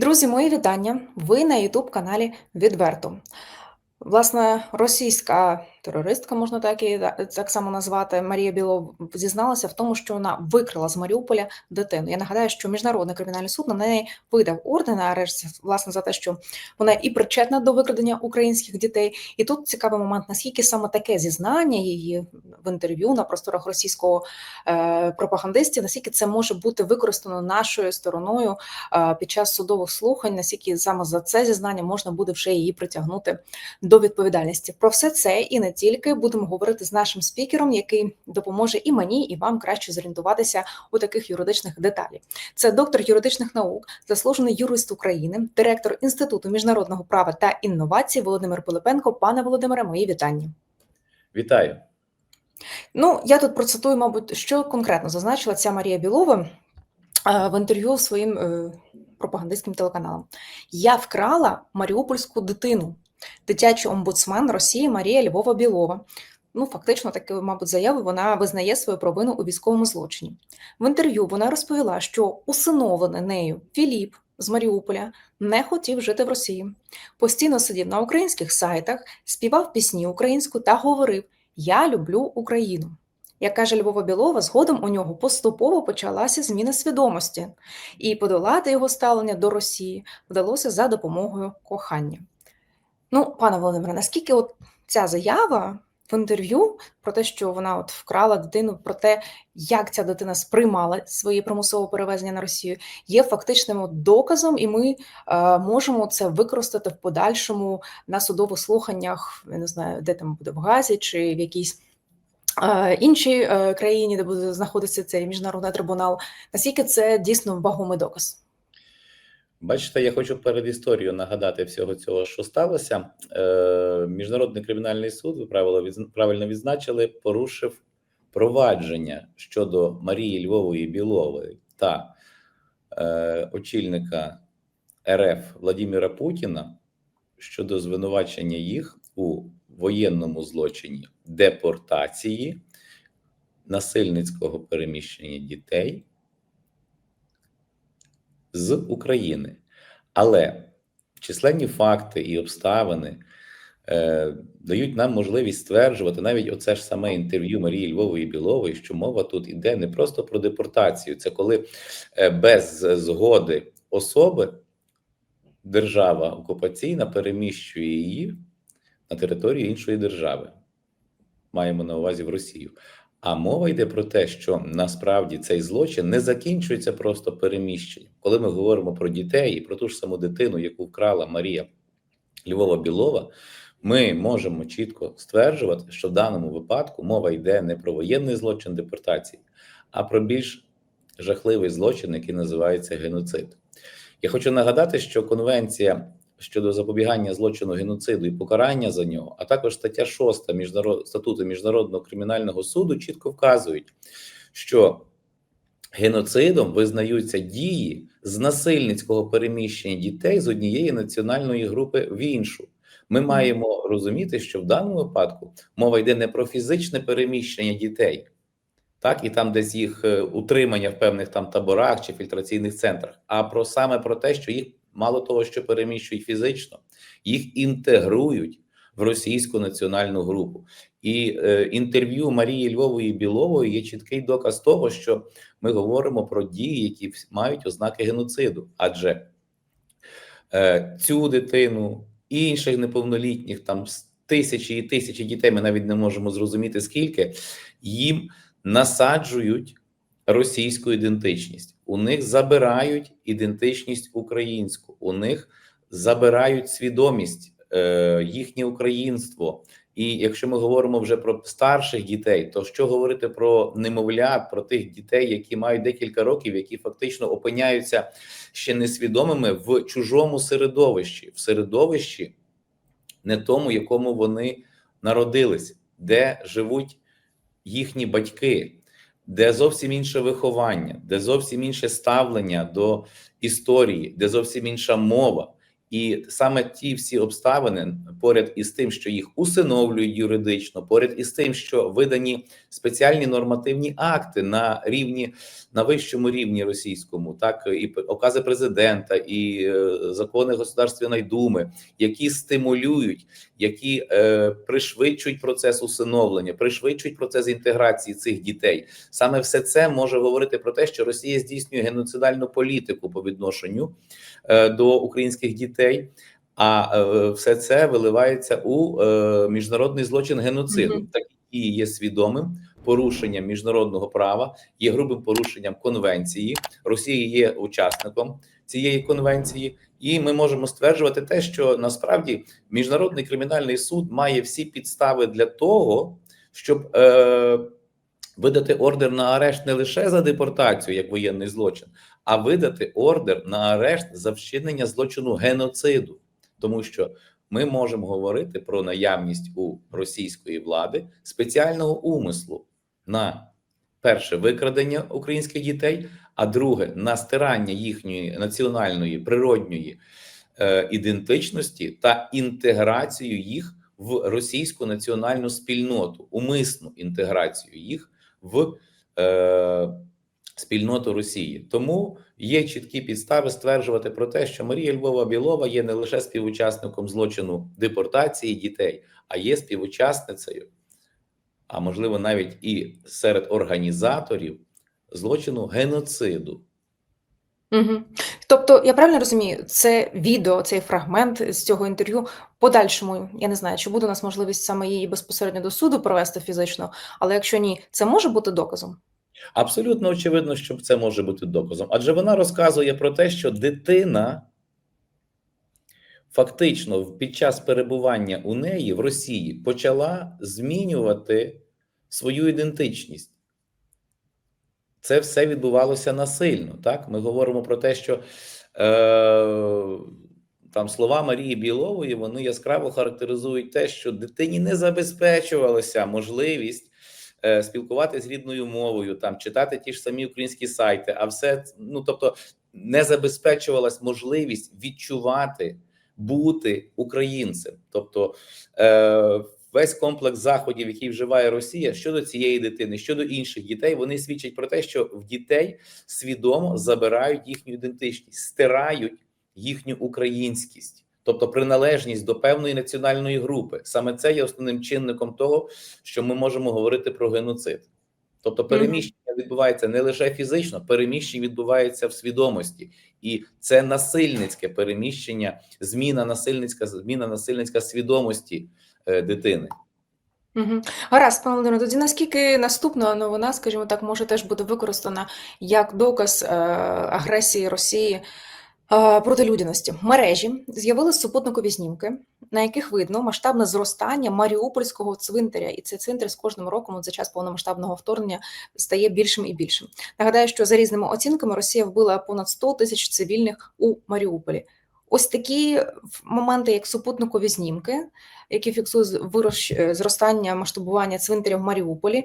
Друзі, мої вітання. Ви на Ютуб каналі Відверто. Власне, російська терористка, можна так і так само назвати, Марія Білов зізналася в тому, що вона викрила з Маріуполя дитину. Я нагадаю, що міжнародний кримінальний суд на неї видав орден на арешт, власне, за те, що вона і причетна до викрадення українських дітей. І тут цікавий момент, наскільки саме таке зізнання її в інтерв'ю на просторах російського е, пропагандистів, наскільки це може бути використано нашою стороною е, під час судових слухань, наскільки саме за це зізнання можна буде вже її притягнути до відповідальності. Про все це і не тільки будемо говорити з нашим спікером, який допоможе і мені, і вам краще зорієнтуватися у таких юридичних деталях. Це доктор юридичних наук, заслужений юрист України, директор інституту міжнародного права та інновацій Володимир Пилипенко. Пане Володимире, мої вітання. Вітаю. Ну я тут процитую, мабуть, що конкретно зазначила ця Марія Білова е, в інтерв'ю своїм е, пропагандистським телеканалам. Я вкрала маріупольську дитину дитячий омбудсмен Росії Марія Львова Білова. Ну, фактично, таку, мабуть, заяву вона визнає свою провину у військовому злочині. В інтерв'ю вона розповіла, що усиновлений нею Філіп з Маріуполя не хотів жити в Росії, постійно сидів на українських сайтах, співав пісні українську та говорив: Я люблю Україну. Як каже Львова Білова, згодом у нього поступово почалася зміна свідомості, і подолати його ставлення до Росії вдалося за допомогою кохання. Ну, пане Володимире, наскільки от ця заява в інтерв'ю про те, що вона от вкрала дитину, про те, як ця дитина сприймала своє примусове перевезення на Росію, є фактичним доказом, і ми е, можемо це використати в подальшому на судових слуханнях, я не знаю, де там буде в Газі чи в якійсь. Е, іншій е, країні, де буде знаходитися цей міжнародний трибунал, наскільки це дійсно вагомий доказ? Бачите, я хочу перед історією нагадати всього цього, що сталося. Е, Міжнародний кримінальний суд, ви правильно відзначили, порушив провадження щодо Марії Львової Білової та е, очільника РФ Владимира Путіна щодо звинувачення їх у воєнному злочині депортації насильницького переміщення дітей з України. Але численні факти і обставини е, дають нам можливість стверджувати навіть оце ж саме інтерв'ю Марії Львової Білової, що мова тут іде не просто про депортацію, це коли е, без згоди особи держава окупаційна переміщує її на територію іншої держави. Маємо на увазі в Росію. А мова йде про те, що насправді цей злочин не закінчується просто переміщенням. Коли ми говоримо про дітей і про ту ж саму дитину, яку вкрала Марія Львова Білова, ми можемо чітко стверджувати, що в даному випадку мова йде не про воєнний злочин депортації, а про більш жахливий злочин, який називається геноцид. Я хочу нагадати, що конвенція щодо запобігання злочину геноциду і покарання за нього, а також стаття 6 міжнарод... статуту міжнародного кримінального суду чітко вказують, що геноцидом визнаються дії з насильницького переміщення дітей з однієї національної групи в іншу. Ми маємо розуміти, що в даному випадку мова йде не про фізичне переміщення дітей, так і там, десь їх е, утримання в певних там таборах чи фільтраційних центрах, а про саме про те, що їх мало того, що переміщують фізично, їх інтегрують в російську національну групу. І е, інтерв'ю Марії Львової Білової є чіткий доказ того, що ми говоримо про дії, які мають ознаки геноциду, адже е, цю дитину інших неповнолітніх там тисячі і тисячі дітей. Ми навіть не можемо зрозуміти скільки їм насаджують російську ідентичність. У них забирають ідентичність українську, у них забирають свідомість, е, їхнє українство. І якщо ми говоримо вже про старших дітей, то що говорити про немовлят, про тих дітей, які мають декілька років, які фактично опиняються ще несвідомими в чужому середовищі, в середовищі, не тому, якому вони народились, де живуть їхні батьки де зовсім інше виховання, де зовсім інше ставлення до історії, де зовсім інша мова. І саме ті всі обставини, поряд із тим, що їх усиновлюють юридично, поряд із тим, що видані спеціальні нормативні акти на рівні на вищому рівні російському, так і окази президента, і е, закони Государственної думи, які стимулюють, які е, пришвидшують процес усиновлення, пришвидшують процес інтеграції цих дітей. Саме все це може говорити про те, що Росія здійснює геноцидальну політику по відношенню е, до українських дітей. А е, все це виливається у е, міжнародний злочин геноциду. Mm -hmm. Так і є свідомим порушенням міжнародного права, є грубим порушенням конвенції. Росія є учасником цієї конвенції, і ми можемо стверджувати те, що насправді міжнародний кримінальний суд має всі підстави для того, щоб е, видати ордер на арешт не лише за депортацію як воєнний злочин, а видати ордер на арешт за вчинення злочину геноциду, тому що ми можемо говорити про наявність у російської влади спеціального умислу на перше викрадення українських дітей, а друге на стирання їхньої національної природньої е, ідентичності та інтеграцію їх в російську національну спільноту, умисну інтеграцію їх в е, спільноту Росії. Тому є чіткі підстави стверджувати про те, що Марія Львова Білова є не лише співучасником злочину депортації дітей, а є співучасницею, а можливо навіть і серед організаторів злочину геноциду. Угу. Тобто, я правильно розумію, це відео, цей фрагмент з цього інтерв'ю. Подальшому, я не знаю, чи буде у нас можливість саме її безпосередньо до суду провести фізично, але якщо ні, це може бути доказом. Абсолютно очевидно, що це може бути доказом, адже вона розказує про те, що дитина фактично під час перебування у неї в Росії почала змінювати свою ідентичність. Це все відбувалося насильно. Так, ми говоримо про те, що е, там слова Марії Білової вони яскраво характеризують те, що дитині не забезпечувалася можливість е, спілкуватися рідною мовою, там читати ті ж самі українські сайти, а все ну тобто не забезпечувалась можливість відчувати бути українцем, тобто е, весь комплекс заходів, який вживає Росія щодо цієї дитини, щодо інших дітей, вони свідчать про те, що в дітей свідомо забирають їхню ідентичність, стирають їхню українськість. Тобто приналежність до певної національної групи, саме це є основним чинником того, що ми можемо говорити про геноцид. Тобто, переміщення відбувається не лише фізично, переміщення відбувається в свідомості, і це насильницьке переміщення, зміна насильницька, зміна насильницька свідомості е, дитини. Угу. Гаразд, пане Володимире, тоді наскільки наступна новина, скажімо так, може теж бути використана як доказ е, агресії Росії е, проти людяності. Мережі з'явились супутникові знімки, на яких видно масштабне зростання Маріупольського цвинтаря, і цей цвинтар з кожним роком за час повномасштабного вторгнення стає більшим і більшим. Нагадаю, що за різними оцінками Росія вбила понад 100 тисяч цивільних у Маріуполі. Ось такі моменти, як супутникові знімки, які фіксують вирощ е, зростання масштабування цвинтаря в Маріуполі,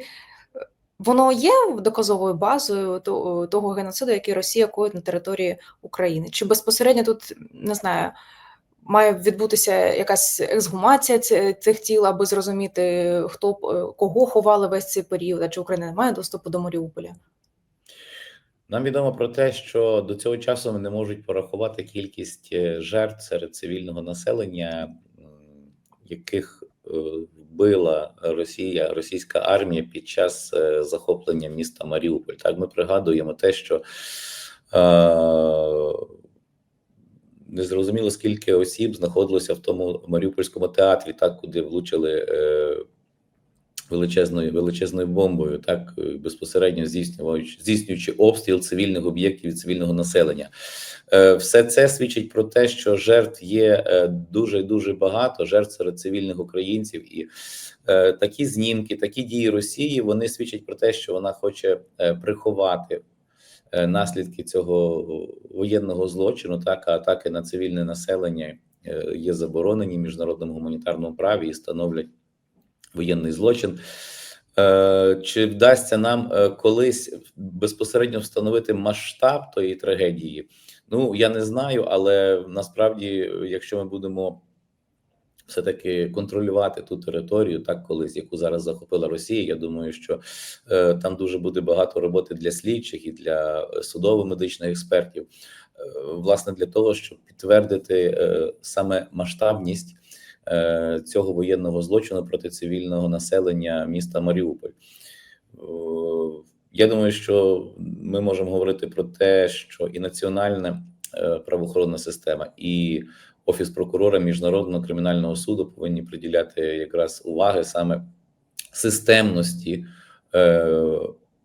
воно є доказовою базою того геноциду, який Росія коїть на території України. Чи безпосередньо тут не знаю, має відбутися якась ексгумація цих тіл, аби зрозуміти, хто е, кого ховали весь цей період, адже Україна не має доступу до Маріуполя. Нам відомо про те, що до цього часу вони не можуть порахувати кількість е, жертв серед цивільного населення, яких вбила Росія, російська армія під час е, захоплення міста Маріуполь. Так ми пригадуємо те, що е, незрозуміло скільки осіб знаходилося в тому Маріупольському театрі, так куди влучили. Е, величезною величезною бомбою, так е, безпосередньо здійснюючи здійснюючи обстріл цивільних об'єктів і цивільного населення. Е, Все це свідчить про те, що жертв є е, дуже дуже багато жертв серед цивільних українців, і такі знімки, такі дії Росії вони свідчать про те, що вона хоче приховати. Наслідки цього воєнного злочину, так а атаки на цивільне населення є заборонені міжнародному гуманітарному праві і становлять воєнний злочин. Е, Чи вдасться нам е, колись безпосередньо встановити масштаб тої трагедії? Ну я не знаю, але насправді, якщо ми будемо все таки контролювати ту територію, так колись яку зараз захопила Росія. Я думаю, що е, там дуже буде багато роботи для слідчих і для судово-медичних експертів, е, власне, для того, щоб підтвердити е, саме масштабність цього воєнного злочину проти цивільного населення міста Маріуполь. Е, Я думаю, що ми можемо говорити про те, що і національна е, правоохоронна система, і офіс прокурора міжнародного кримінального суду повинні приділяти якраз уваги саме системності е,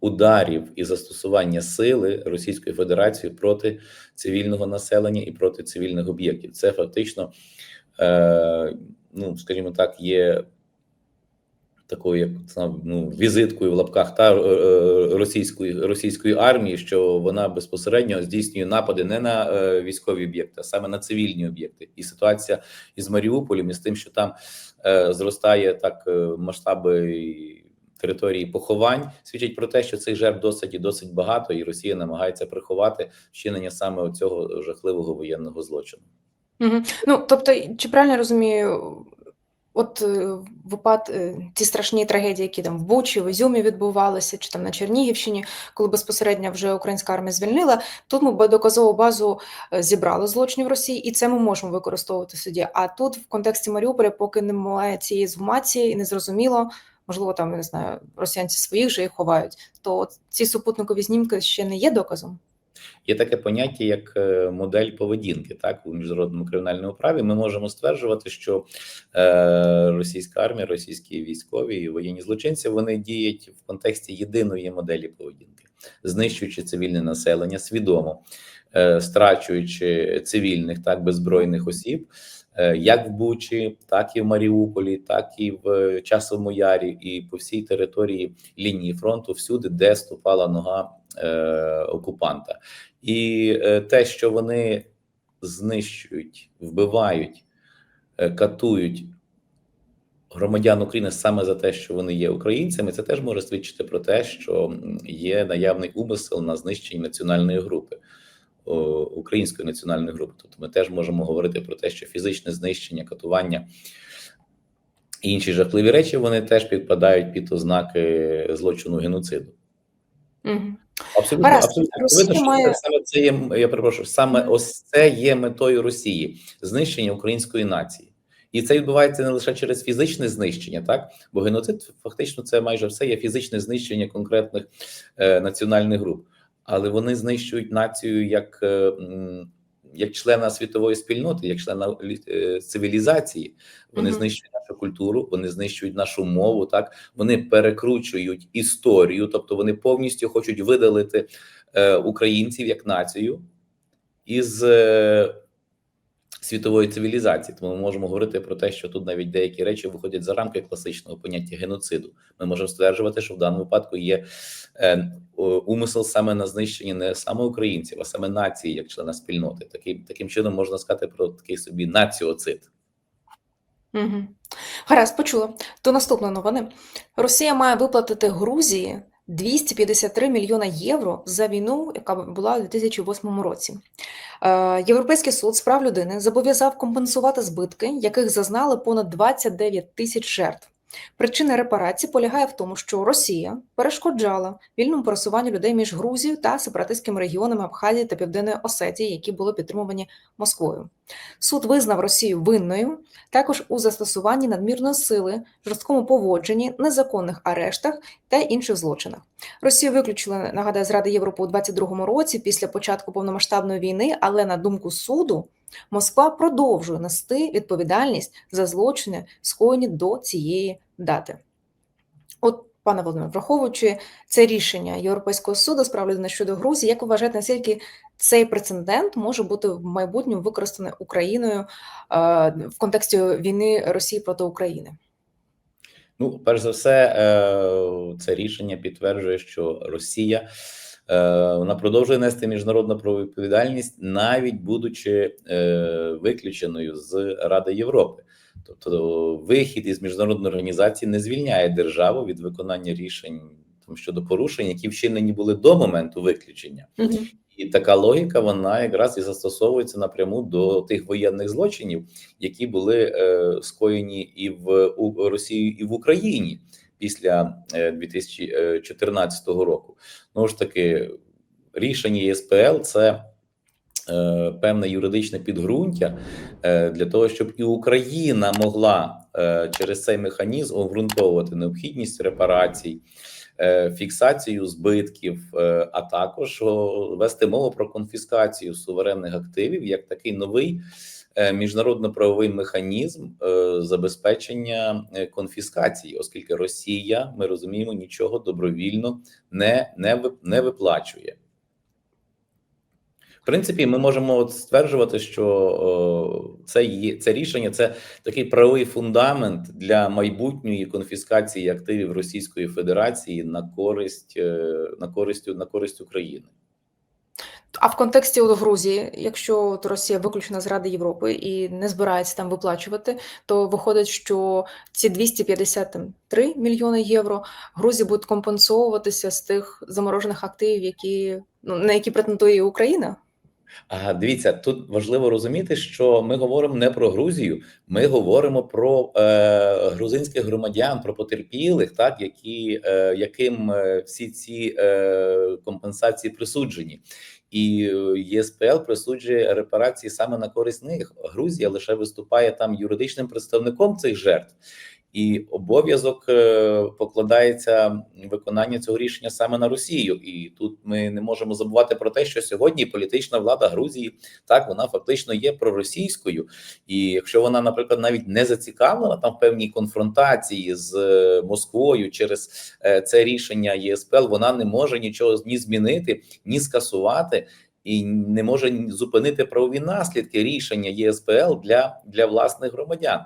ударів і застосування сили Російської Федерації проти цивільного населення і проти цивільних об'єктів. Це фактично, е, ну скажімо так, є такою, як ну, візиткою в лапках та е, російської російської армії, що вона безпосередньо здійснює напади не на е, військові об'єкти, а саме на цивільні об'єкти. І ситуація із Маріуполем, і з тим, що там е, зростає так е, масштаби території поховань, свідчить про те, що цих жертв досить і досить багато, і Росія намагається приховати вчинення саме цього жахливого воєнного злочину. Угу. Ну тобто, чи правильно розумію? От е, випад е, ті страшні трагедії, які там в Бучі, в Ізюмі відбувалися, чи там на Чернігівщині, коли безпосередньо вже українська армія звільнила, тут ми доказову базу е, зібрали злочинів Росії, і це ми можемо використовувати в суді. А тут в контексті Маріуполя, поки немає цієї інформації, і не зрозуміло, можливо, там я не знаю, росіянці своїх же їх ховають, то ці супутникові знімки ще не є доказом. Є таке поняття як е, модель поведінки. Так у міжнародному кримінальному праві ми можемо стверджувати, що е, російська армія, російські військові і воєнні злочинці вони діють в контексті єдиної моделі поведінки, знищуючи цивільне населення свідомо, е, страчуючи цивільних так беззбройних осіб. Е, як в Бучі, так і в Маріуполі, так і в Часовому Ярі, і по всій території лінії фронту, всюди, де ступала нога е, окупанта, і е, те, що вони знищують, вбивають, е, катують громадян України саме за те, що вони є українцями, це теж може свідчити про те, що є наявний умисел на знищення національної групи. Української національної групи, тобто ми теж можемо говорити про те, що фізичне знищення, катування і інші жахливі речі вони теж підпадають під ознаки злочину геноциду. Угу. Абсолютно, Гаразд. абсолютно Росія видно, що має- саме це є. Я перепрошую, саме ось це є метою Росії знищення української нації, і це відбувається не лише через фізичне знищення, так бо геноцид фактично це майже все є фізичне знищення конкретних е, національних груп, але вони знищують націю як, е, як члена світової спільноти, як члена е, цивілізації. Вони Мгм. знищують нашу культуру, вони знищують нашу мову. Так вони перекручують історію, тобто вони повністю хочуть видалити е, українців як націю із е, світової цивілізації. Тому ми можемо говорити про те, що тут навіть деякі речі виходять за рамки класичного поняття геноциду. Ми можемо стверджувати, що в даному випадку є е, умисел саме на знищення не саме українців, а саме нації як члена спільноти. Таким таким чином можна сказати про такий собі націоцид. Угу. Гаразд, почула. До наступної новини. Росія має виплатити Грузії 253 мільйона євро за війну, яка була у 2008 році. Е, Європейський суд з прав людини зобов'язав компенсувати збитки, яких зазнали понад 29 тисяч жертв. Причина репарації полягає в тому, що Росія перешкоджала вільному пересуванню людей між Грузією та сепаратистськими регіонами Абхазії та Південної Осетії, які були підтримувані Москвою. Суд визнав Росію винною також у застосуванні надмірної сили, жорсткому поводженні, незаконних арештах та інших злочинах. Росію виключили, нагадаю, з Ради Європи у 22-му році після початку повномасштабної війни, але на думку суду, Москва продовжує нести відповідальність за злочини, скоєні до цієї дати. От, пане Володимире, враховуючи це рішення Європейського суду з прав людини щодо Грузії, як ви вважаєте, наскільки цей прецедент може бути в майбутньому використаний Україною е, в контексті війни Росії проти України? Ну, перш за все, е, це рішення підтверджує, що Росія вона продовжує нести міжнародну правову відповідальність, навіть будучи е, виключеною з Ради Європи. Тобто, вихід із міжнародної організації не звільняє державу від виконання рішень законодавством щодо порушень, які вчинені були до моменту виключення. І така логіка вона якраз і застосовується напряму до тих воєнних злочинів, які були е, скоєні і в у Росії, і в Україні після е, 2014 року. Ну ж таки, рішення ЄСПЛ це е, певне юридичне підґрунтя е, для того, щоб і Україна могла е, через цей механізм обґрунтовувати необхідність репарацій. Фіксацію збитків, а також вести мову про конфіскацію суверенних активів як такий новий міжнародно-правовий механізм е, забезпечення е, конфіскації, оскільки Росія, ми розуміємо, нічого добровільно не, не, не виплачує. В принципі, ми можемо стверджувати, що це є це рішення, це такий правовий фундамент для майбутньої конфіскації активів Російської Федерації на користь е, на користь на користь України. А в контексті от Грузії, якщо от Росія виключена з Ради Європи і не збирається там виплачувати, то виходить, що ці 253 мільйони євро Грузії будуть компенсовуватися з тих заморожених активів, які ну на які претендує Україна. А дивіться, тут важливо розуміти, що ми говоримо не про Грузію, ми говоримо про е, грузинських громадян, про потерпілих, так які е, яким е, всі ці е, компенсації присуджені. І е, ЄСПЛ присуджує репарації саме на користь них. Грузія лише виступає там юридичним представником цих жертв, і обов'язок е, покладається виконання цього рішення саме на Росію. І тут ми не можемо забувати про те, що сьогодні політична влада Грузії так вона фактично є проросійською. І якщо вона, наприклад, навіть не зацікавлена там в певній конфронтації з е, Москвою через е, це рішення ЄСПЛ, вона не може нічого ні змінити, ні скасувати. І не може зупинити правові наслідки рішення ЄСПЛ для, для власних громадян.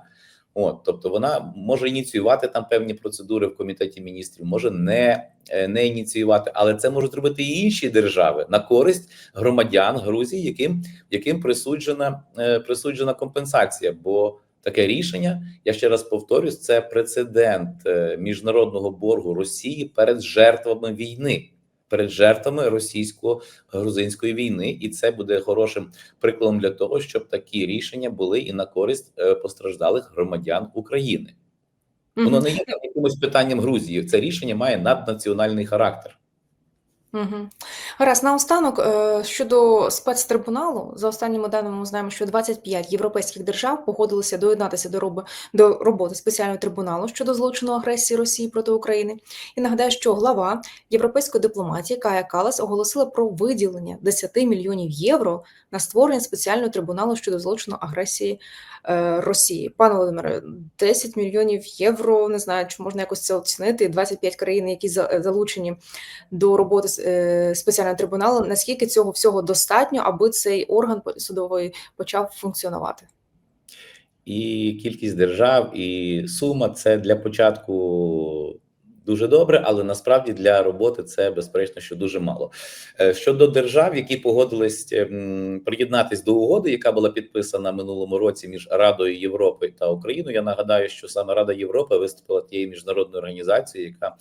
От, тобто вона може ініціювати там певні процедури в комітеті міністрів, може не, е, не ініціювати, але це можуть робити і інші держави на користь громадян Грузії, яким яким присуджена е, присуджена компенсація. Бо таке рішення, я ще раз повторюсь, це прецедент е, міжнародного боргу Росії перед жертвами війни. Перед жертвами російсько-грузинської війни, і це буде хорошим прикладом для того, щоб такі рішення були і на користь е, постраждалих громадян України. Воно не є якимось питанням Грузії. Це рішення має наднаціональний характер. Гаразд, наостанок е, щодо спецтрибуналу, за останніми даними ми знаємо, що 25 європейських держав погодилися доєднатися до, роби, до роботи спеціального трибуналу щодо злочину агресії Росії проти України. І нагадаю, що глава європейської дипломатії Кая Калас оголосила про виділення 10 мільйонів євро на створення спеціального трибуналу щодо злочину агресії е, Росії. Пане Володимире, 10 мільйонів євро, не знаю, чи можна якось це оцінити. 25 країн, які за- залучені до роботи е, спеціального трибуналу. Наскільки цього всього достатньо, аби цей орган судовий почав функціонувати? І кількість держав, і сума це для початку дуже добре, але насправді для роботи це безперечно, що дуже мало. Е, Щодо держав, які погодились ем, приєднатись до угоди, яка була підписана минулому році між Радою Європи та Україною. Я нагадаю, що саме Рада Європи виступила тією міжнародною організацією, яка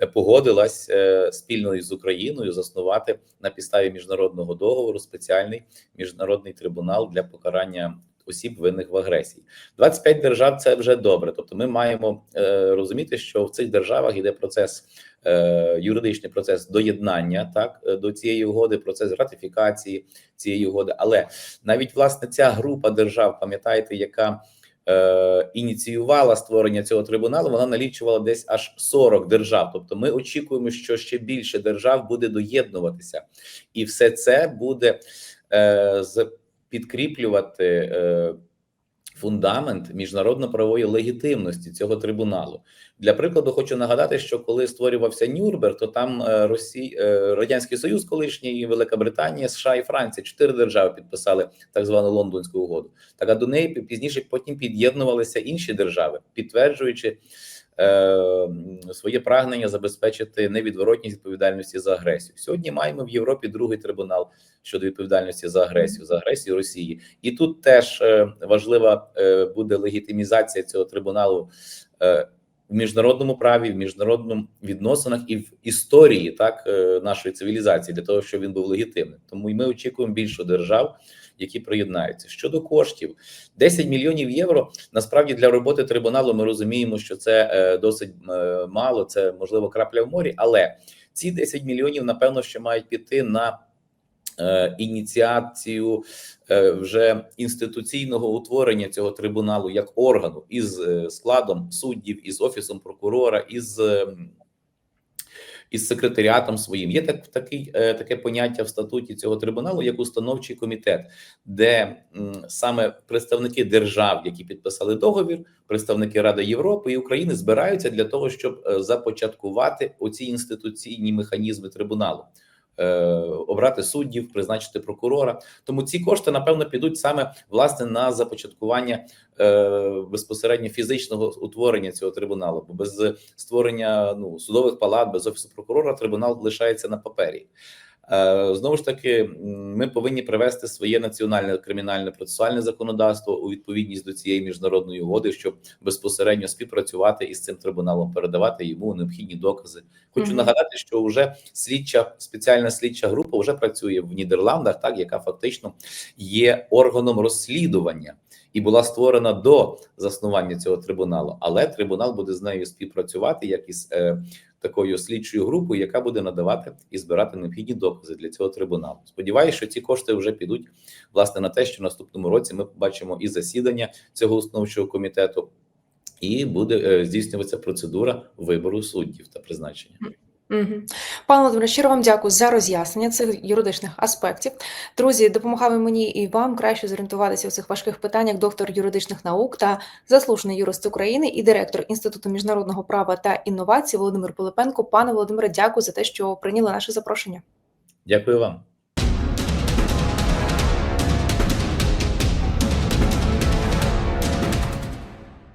е, погодилась е, спільно із Україною заснувати на підставі міжнародного договору спеціальний міжнародний трибунал для покарання осіб винних в агресії. 25 держав це вже добре. Тобто, ми маємо е, розуміти, що в цих державах йде процес. е, Юридичний процес доєднання так е, до цієї угоди, процес ратифікації цієї угоди. Але навіть власне ця група держав, пам'ятаєте, яка е, ініціювала створення цього трибуналу, вона налічувала десь аж 40 держав. Тобто, ми очікуємо, що ще більше держав буде доєднуватися, і все це буде е, з підкріплювати е, фундамент міжнародно-правової легітимності цього трибуналу. Для прикладу, хочу нагадати, що коли створювався Нюрнберг, то там е, Росі... е, Радянський Союз, колишній Велика Британія, США і Франція, чотири держави підписали так звану лондонську угоду. Так а до неї пізніше потім під'єднувалися інші держави, підтверджуючи. Е, Своє прагнення забезпечити невідворотність відповідальності за агресію. Сьогодні маємо в Європі другий трибунал щодо відповідальності за агресію, за агресію Росії, і тут теж е, важлива е, буде легітимізація цього трибуналу в міжнародному праві, в міжнародному відносинах і в історії так нашої цивілізації для того, щоб він був легітимним. Тому і ми очікуємо більше держав, які приєднаються. Щодо коштів, 10 мільйонів євро. Насправді для роботи трибуналу ми розуміємо, що це е, досить е, мало, це можливо крапля в морі, але ці 10 мільйонів напевно ще мають піти на е, ініціацію вже інституційного утворення цього трибуналу як органу із складом суддів, із офісом прокурора, із із секретаріатом своїм є так такий е, таке поняття в статуті цього трибуналу, як установчий комітет, де м, саме представники держав, які підписали договір, представники Ради Європи і України збираються для того, щоб е, започаткувати оці інституційні механізми трибуналу. Е, Обрати суддів, призначити прокурора, тому ці кошти напевно підуть саме власне на започаткування е, безпосередньо фізичного утворення цього трибуналу. Бо без створення ну судових палат, без офісу прокурора трибунал лишається на папері. Е, Знову ж таки, ми повинні привести своє національне кримінальне процесуальне законодавство у відповідність до цієї міжнародної угоди, щоб безпосередньо співпрацювати із цим трибуналом, передавати йому необхідні докази. Хочу Мгм. нагадати, що вже слідча спеціальна слідча група вже працює в Нідерландах, так яка фактично є органом розслідування і була створена до заснування цього трибуналу. Але трибунал буде з нею співпрацювати як із е, такою слідчою групою, яка буде надавати і збирати необхідні докази для цього трибуналу. Сподіваюся, що ці кошти вже підуть власне на те, що в наступному році ми побачимо і засідання цього установчого комітету, і буде е, здійснюватися процедура вибору суддів та призначення. Пане Володимире, щиро вам дякую за роз'яснення цих юридичних аспектів. Друзі, допомагали мені і вам краще зорієнтуватися у цих важких питаннях доктор юридичних наук та заслужений юрист України і директор Інституту міжнародного права та інновацій Володимир Пилипенко. Пане Володимире, дякую за те, що прийняли наше запрошення. Дякую вам.